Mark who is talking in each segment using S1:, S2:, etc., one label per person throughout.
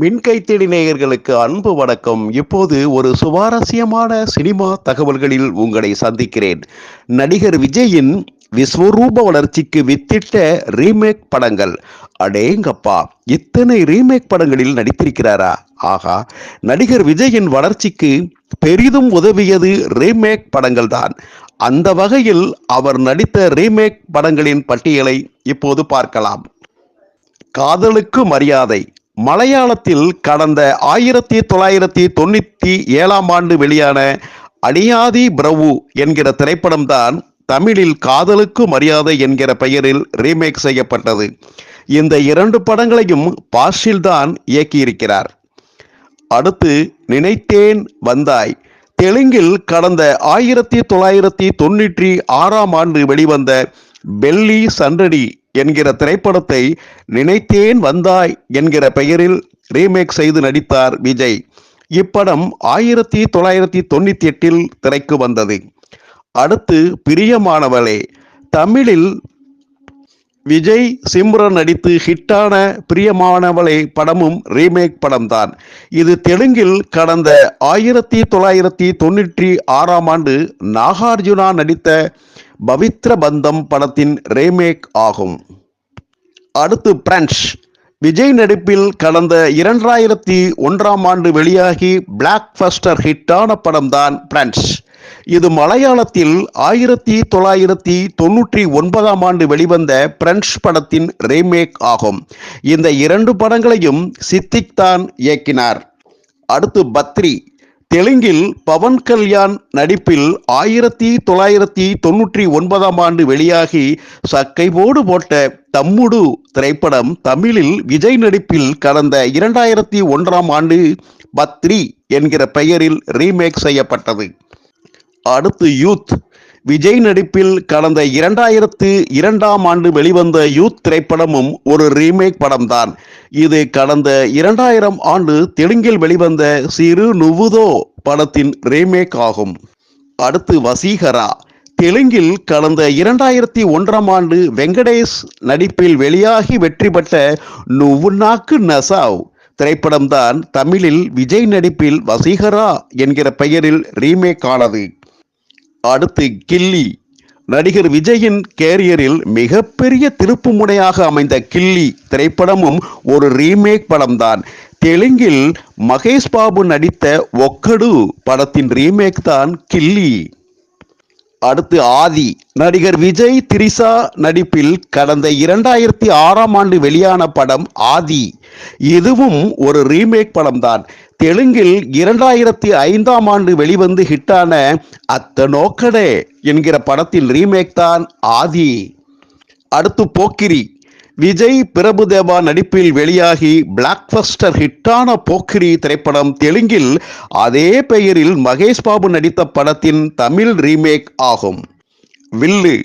S1: மின்கைத்தடி நேயர்களுக்கு அன்பு வணக்கம். இப்போது ஒரு சுவாரஸ்யமான சினிமா தகவல்களில் உங்களை சந்திக்கிறேன். நடிகர் விஜயின் விஸ்வரூப வளர்ச்சிக்கு வித்திட்ட ரீமேக் படங்கள். அடேங்கப்பா இத்தனை ரீமேக் படங்களில் நடித்திருக்கிறாரா? ஆகா நடிகர் விஜயின் வளர்ச்சிக்கு பெரிதும் உதவியது ரீமேக் படங்கள் தான் அந்த வகையில் அவர் நடித்த ரீமேக் படங்களின் பட்டியலை இப்போது பார்க்கலாம். காதலுக்கு மரியாதை மலையாளத்தில் கடந்த ஆயிரத்தி தொள்ளாயிரத்தி தொண்ணூத்தி ஏழாம் ஆண்டு வெளியான அடியாதி பிரபு என்கிற திரைப்படம்தான் தமிழில் காதலுக்கு மரியாதை என்கிற பெயரில் ரீமேக் செய்யப்பட்டது. இந்த இரண்டு படங்களையும் பாஷில் தான் இயக்கியிருக்கிறார். அடுத்து நினைத்தேன் வந்தாய். தெலுங்கில் கடந்த ஆயிரத்தி தொள்ளாயிரத்தி தொண்ணூற்றி ஆறாம் ஆண்டு வெளிவந்த பெல்லி சண்டடி என்கிற திரைப்படத்தை நினைத்தேன் வந்தாய் என்கிற பெயரில் ரீமேக் செய்து நடித்தார் விஜய். இப்படம் ஆயிரத்தி தொள்ளாயிரத்தி தொண்ணூத்தி எட்டில் திரைக்கு வந்தது. அடுத்து பிரியமானவளே தமிழில் விஜய் சிம்ரன் நடித்து ஹிட்டான பிரியமானவளை படமும் ரீமேக் படம்தான். இது தெலுங்கில் கடந்த ஆயிரத்தி தொள்ளாயிரத்தி தொண்ணூற்றி ஆறாம் ஆண்டு நாகார்ஜுனா நடித்த பவித்ர பந்தம் படத்தின் ரீமேக் ஆகும். அடுத்து பிரெஞ்ச் விஜய் நடிப்பில் கடந்த இரண்டாயிரத்தி ஒன்றாம் ஆண்டு வெளியாகி பிளாக் பஸ்டர் ஹிட்டான படம்தான் பிரெஞ்ச் இது மலையாளத்தில் ஆயிரத்தி தொள்ளாயிரத்தி தொன்னூற்றி ஒன்பதாம் ஆண்டு வெளிவந்த பிரெஞ்ச் படத்தின் ரீமேக் ஆகும். இந்த இரண்டு படங்களையும் சித்திக் தான் இயக்கினார். அடுத்து பத்ரி. தெலுங்கில் பவன் கல்யாண் நடிப்பில் ஆயிரத்தி தொள்ளாயிரத்தி தொன்னூற்றி ஒன்பதாம் ஆண்டு வெளியாகி சக்கைவோடு போட்ட தம்முடு திரைப்படம் தமிழில் விஜய் நடிப்பில் கடந்த இரண்டாயிரத்தி ஒன்றாம் ஆண்டு பத்ரி என்கிற பெயரில் ரீமேக் செய்யப்பட்டது. அடுத்து யூத். விஜய் நடிப்பில் கடந்த இரண்டாயிரத்து இரண்டாம் ஆண்டு வெளிவந்த யூத் திரைப்படமும் ஒரு ரீமேக் படம்தான். இது கடந்த இரண்டாயிரம் ஆண்டு தெலுங்கில் வெளிவந்த சிறு நுவுதோ படத்தின் ரீமேக் ஆகும். அடுத்து வசீகரா. தெலுங்கில் கடந்த இரண்டாயிரத்தி ஒன்றாம் ஆண்டு வெங்கடேஷ் நடிப்பில் வெளியாகி வெற்றி பெற்ற நுவுநாக்கு நசாவ் திரைப்படம்தான் தமிழில் விஜய் நடிப்பில் வசீகரா என்கிற பெயரில் ரீமேக் ஆனது. அடுத்து கில்லி. நடிகர் விஜயின் கேரியரில் மிகப்பெரிய திருப்பு முனையாக அமைந்த கில்லி திரைப்படமும் ஒரு ரீமேக் படம்தான். தெலுங்கில் மகேஷ் பாபு நடித்த ஒக்கடு படத்தின் ரீமேக் தான் கில்லி. அடுத்து ஆதி. நடிகர் விஜய் திரிசா நடிப்பில் கடந்த இரண்டாயிரத்தி ஆறாம் ஆண்டு வெளியான படம் ஆதி. இதுவும் ஒரு ரீமேக் படம்தான். தெலுங்கில் இரண்டாயிரத்தி ஐந்தாம் ஆண்டு வெளிவந்து ஹிட்டான அத்த நோக்கடே என்கிற படத்தின் ரீமேக் தான் ஆதி. அடுத்து போக்கிரி. விஜய் பிரபுதேவா நடிப்பில் வெளியாகி பிளாக்பஸ்டர் ஹிட்டான போக்கிரி திரைப்படம் தெலுங்கில் அதே பெயரில் மகேஷ் பாபு நடித்த படத்தின் தமிழ் ரீமேக் ஆகும். வில்லு.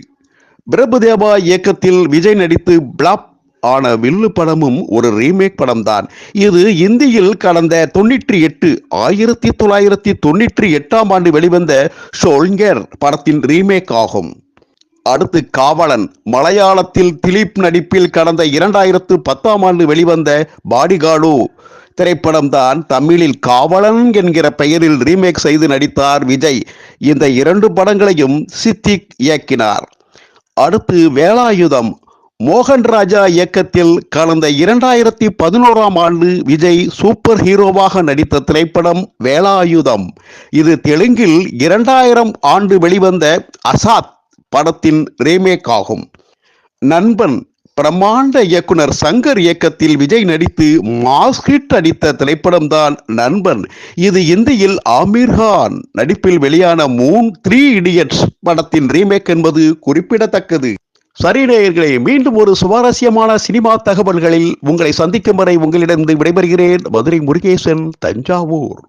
S1: பிரபுதேவா இயக்கத்தில் விஜய் நடித்து பிளாப் ஆன வில்லு படமும் ஒரு ரீமேக் படம்தான். இது இந்தியில் கடந்த தொண்ணூற்றி எட்டு ஆயிரத்தி தொள்ளாயிரத்தி தொண்ணூற்றி எட்டாம் ஆண்டு வெளிவந்த ஷோல்கர் படத்தின் ரீமேக் ஆகும். அடுத்து காவலன். மலையாளத்தில் திலீப் நடிப்பில் கடந்த இரண்டாயிரத்து பத்தாம் ஆண்டு வெளிவந்த பாடிகாடு திரைப்படம் தான் தமிழில் காவலன் என்கிற பெயரில் ரீமேக் செய்து நடித்தார் விஜய். இந்த இரண்டு படங்களையும் சித்திக் இயக்கினார். அடுத்து வேலாயுதம். மோகன் ராஜா இயக்கத்தில் கடந்த இரண்டாயிரத்தி பதினோராம் ஆண்டு விஜய் சூப்பர் ஹீரோவாக நடித்த திரைப்படம் வேலாயுதம். இது தெலுங்கில் இரண்டாயிரம் ஆண்டு வெளிவந்த அசாத். படத்தின் ரீமேக் ஆகும். நண்பன் பிரம்மாண்ட இயக்குனர் சங்கர் இயக்கத்தில் விஜய் நடித்து மாஸ் ஹிட் அடித்த திரைப்படம்தான் நண்பன். இது இந்தியில் ஆமீர் கான் நடிப்பில் வெளியான மூன் த்ரீ இடியட்ஸ் படத்தின் ரீமேக் என்பது குறிப்பிடத்தக்கது. சரி நேயர்களே மீண்டும் ஒரு சுவாரஸ்யமான சினிமா தகவல்களில் உங்களை சந்திக்கும் வரை உங்களிடம் விடைபெறுகிறேன். மதுரை முருகேசன் தஞ்சாவூர்.